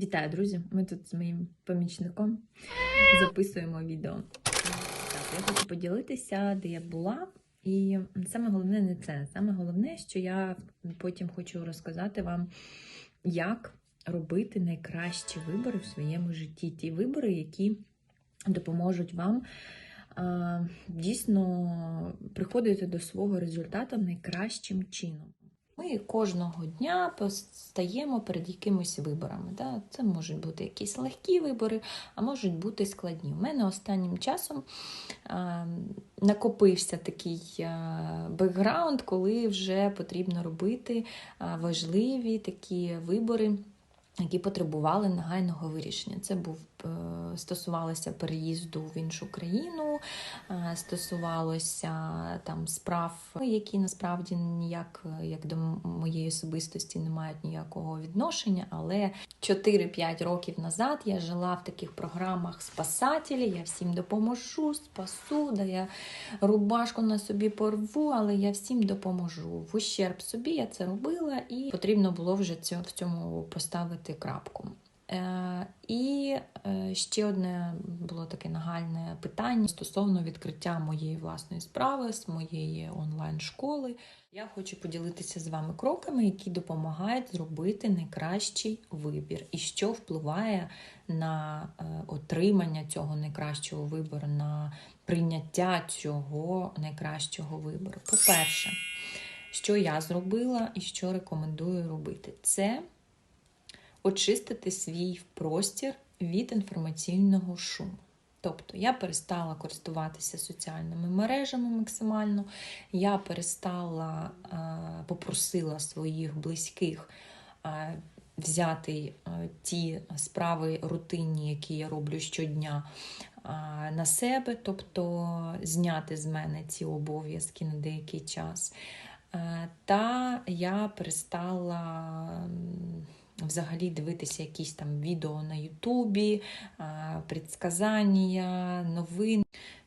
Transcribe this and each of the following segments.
Вітаю, друзі! Ми тут з моїм помічником записуємо відео. Так, я хочу поділитися, де я була. І саме головне не це. Саме головне, що я потім хочу розказати вам, як робити найкращі вибори в своєму житті. Ті вибори, які допоможуть вам а, дійсно приходити до свого результату найкращим чином. Ми кожного дня постаємо перед якимись виборами. Да? Це можуть бути якісь легкі вибори, а можуть бути складні. У мене останнім часом а, накопився такий бекграунд, коли вже потрібно робити важливі такі вибори. Які потребували негайного вирішення. Це був стосувалося переїзду в іншу країну, е, стосувалося там справ, які насправді ніяк як до моєї особистості не мають ніякого відношення. Але 4-5 років назад я жила в таких програмах спасателі, я всім допоможу, спасу, да я рубашку на собі порву, але я всім допоможу. В ущерб собі я це робила, і потрібно було вже в цьому поставити крапку. Е, і е, ще одне було таке нагальне питання стосовно відкриття моєї власної справи, з моєї онлайн-школи. Я хочу поділитися з вами кроками, які допомагають зробити найкращий вибір, і що впливає на е, отримання цього найкращого вибору, на прийняття цього найкращого вибору. По-перше, що я зробила і що рекомендую робити, це очистити свій простір від інформаційного шуму. Тобто я перестала користуватися соціальними мережами максимально, я перестала, попросила своїх близьких взяти ті справи рутинні, які я роблю щодня на себе, тобто зняти з мене ці обов'язки на деякий час. Та я перестала взагалі дивитися якісь там відео на Ютубі, предсказання, новини.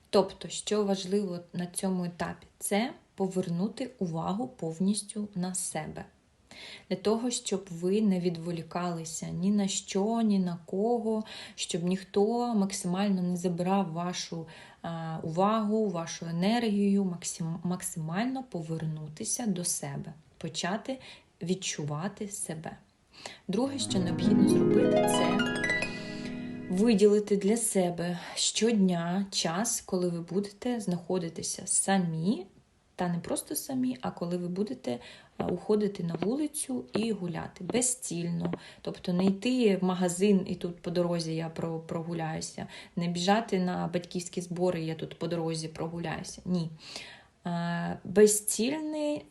Тобто, що важливо на цьому етапі, це повернути увагу повністю на себе. Для того, щоб ви не відволікалися ні на що, ні на кого, щоб ніхто максимально не забирав вашу увагу, вашу енергію, максимально повернутися до себе, почати відчувати себе. Друге, що необхідно зробити, це виділити для себе щодня час, коли ви будете знаходитися самі, та не просто самі, а коли ви будете уходити на вулицю і гуляти безцільно. Тобто не йти в магазин і тут по дорозі я прогуляюся, не біжати на батьківські збори, я тут по дорозі прогуляюся. Ні. Безцільне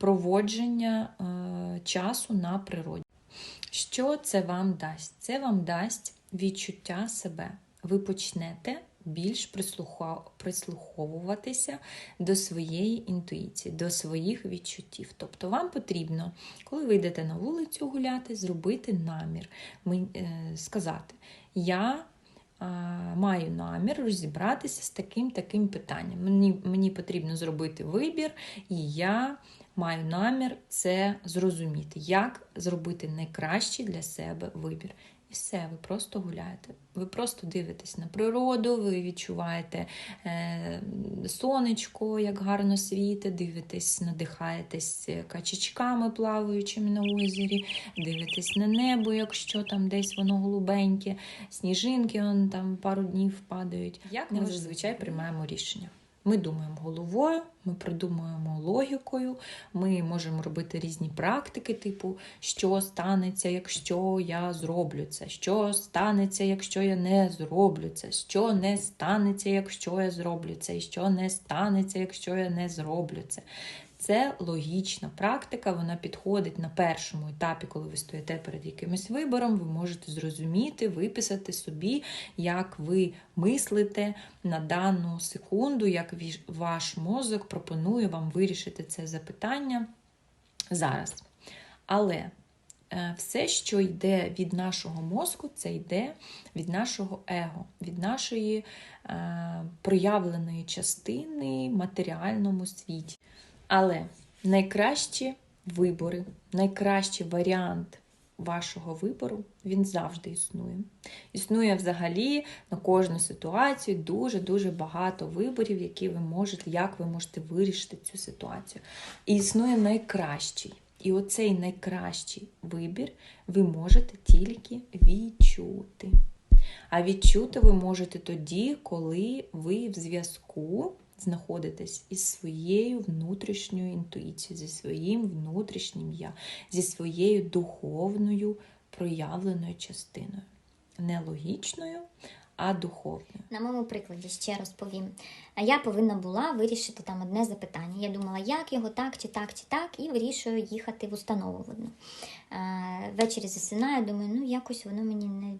проводження часу на природі. Що це вам дасть? Це вам дасть відчуття себе. Ви почнете більш прислуховуватися до своєї інтуїції, до своїх відчуттів. Тобто вам потрібно, коли ви йдете на вулицю гуляти, зробити намір, е, сказати, я маю намір розібратися з таким таким питанням. Мені, Мені потрібно зробити вибір, і я маю намір це зрозуміти, як зробити найкращий для себе вибір. І все, ви просто гуляєте. Ви просто дивитесь на природу, ви відчуваєте е, сонечко, як гарно світить, дивитесь, надихаєтесь качечками, плаваючими на озері, дивитесь на небо, якщо там десь воно голубеньке, сніжинки он, там пару днів падають. Як ми зазвичай приймаємо рішення? Ми думаємо головою, ми придумуємо логікою, ми можемо робити різні практики, типу, що станеться, якщо я зроблю це, що станеться, якщо я не зроблю це, що не станеться, якщо я зроблю це, і що не станеться, якщо я не зроблю це. Це логічна практика, вона підходить на першому етапі, коли ви стоїте перед якимось вибором, ви можете зрозуміти, виписати собі, як ви мислите на дану секунду, як ваш мозок пропонує вам вирішити це запитання зараз. Але е, все, що йде від нашого мозку, це йде від нашого его, від нашої е, проявленої частини в матеріальному світі. Але найкращі вибори, найкращий варіант вашого вибору він завжди існує. Існує взагалі на кожну ситуацію дуже-дуже багато виборів, які ви можете, як ви можете вирішити цю ситуацію. І існує найкращий. І оцей найкращий вибір ви можете тільки відчути. А відчути ви можете тоді, коли ви в зв'язку знаходитесь із своєю внутрішньою інтуїцією, зі своїм внутрішнім я, зі своєю духовною проявленою частиною. Не логічною, а духовною. На моєму прикладі ще розповім. Я повинна була вирішити там одне запитання. Я думала, як його так, чи так, чи так, і вирішую їхати в установу Ввечері засинаю, думаю, ну якось воно мені не.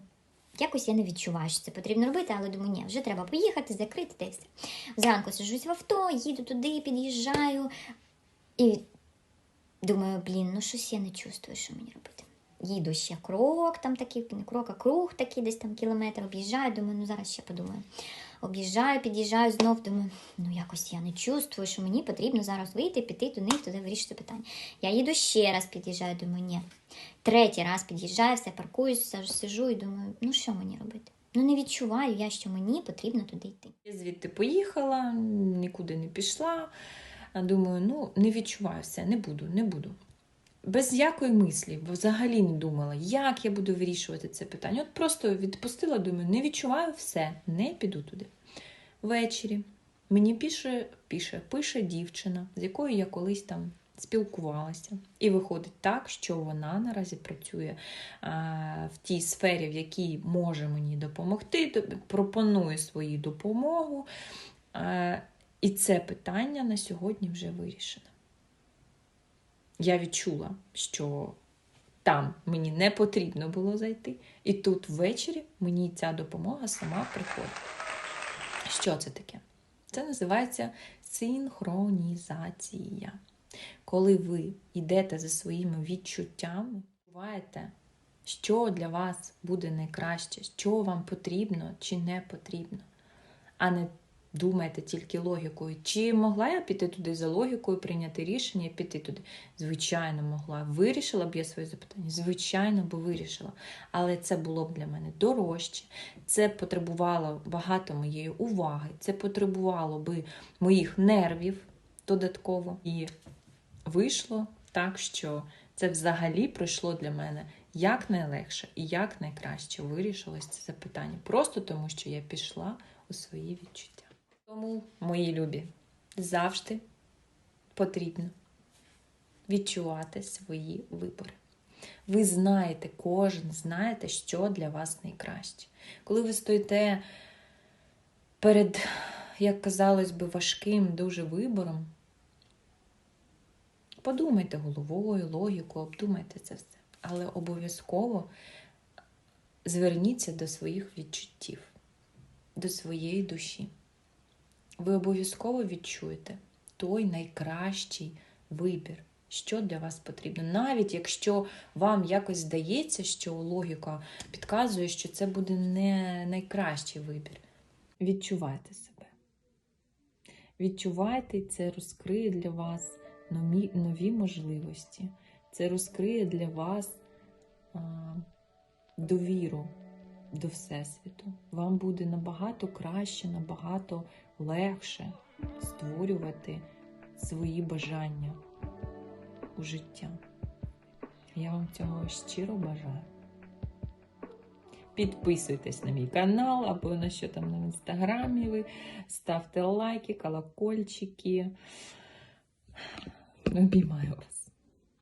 Якось я не відчуваю, що це потрібно робити, але думаю, ні, вже треба поїхати, закрити та все. Зранку сижусь в авто, їду туди, під'їжджаю і думаю, блін, ну щось я не чувствую, що мені робити. Їду ще крок, там такий, не крок, а круг такий, десь там кілометр, об'їжджаю, думаю, ну зараз ще подумаю. Об'їжджаю, під'їжджаю знов, думаю, ну якось я не чувствую, що мені потрібно зараз вийти, піти туди, туди вирішити питання. Я їду ще раз, під'їжджаю, думаю, ні. Третій раз під'їжджаю, все паркуюсь, саж- сижу і думаю, ну що мені робити? Ну не відчуваю я, що мені потрібно туди йти. Я звідти поїхала, нікуди не пішла. Думаю, ну не відчуваю все, не буду, не буду. Без якої мислі, бо взагалі не думала, як я буду вирішувати це питання. От просто відпустила, думаю, не відчуваю все, не піду туди. Ввечері мені пише, пише, пише дівчина, з якою я колись там спілкувалася. І виходить так, що вона наразі працює а, в тій сфері, в якій може мені допомогти, пропонує свою допомогу. А, і це питання на сьогодні вже вирішено. Я відчула, що там мені не потрібно було зайти, і тут ввечері мені ця допомога сама приходить. Що це таке? Це називається синхронізація. Коли ви йдете за своїми відчуттями, відчуваєте, що для вас буде найкраще, що вам потрібно чи не потрібно, а не думаєте тільки логікою. Чи могла я піти туди за логікою, прийняти рішення і піти туди? Звичайно, могла. Вирішила б я своє запитання? Звичайно, би вирішила. Але це було б для мене дорожче. Це потребувало багато моєї уваги, це потребувало би моїх нервів додатково. І вийшло так, що це взагалі пройшло для мене як найлегше і як найкраще вирішилось це запитання. Просто тому, що я пішла у свої відчуття. Тому, мої любі, завжди потрібно відчувати свої вибори. Ви знаєте, кожен знаєте, що для вас найкраще. Коли ви стоїте перед, як казалось би, важким дуже вибором, подумайте головою, логіку, обдумайте це все. Але обов'язково зверніться до своїх відчуттів, до своєї душі. Ви обов'язково відчуєте той найкращий вибір, що для вас потрібно. Навіть якщо вам якось здається, що логіка підказує, що це буде не найкращий вибір. Відчувайте себе. Відчувайте, це розкриє для вас нові, нові можливості. Це розкриє для вас а, довіру до Всесвіту. Вам буде набагато краще, набагато легше створювати свої бажання у життя. Я вам цього щиро бажаю. Підписуйтесь на мій канал або на що там на інстаграмі ви. Ставте лайки, колокольчики. Обіймаю вас.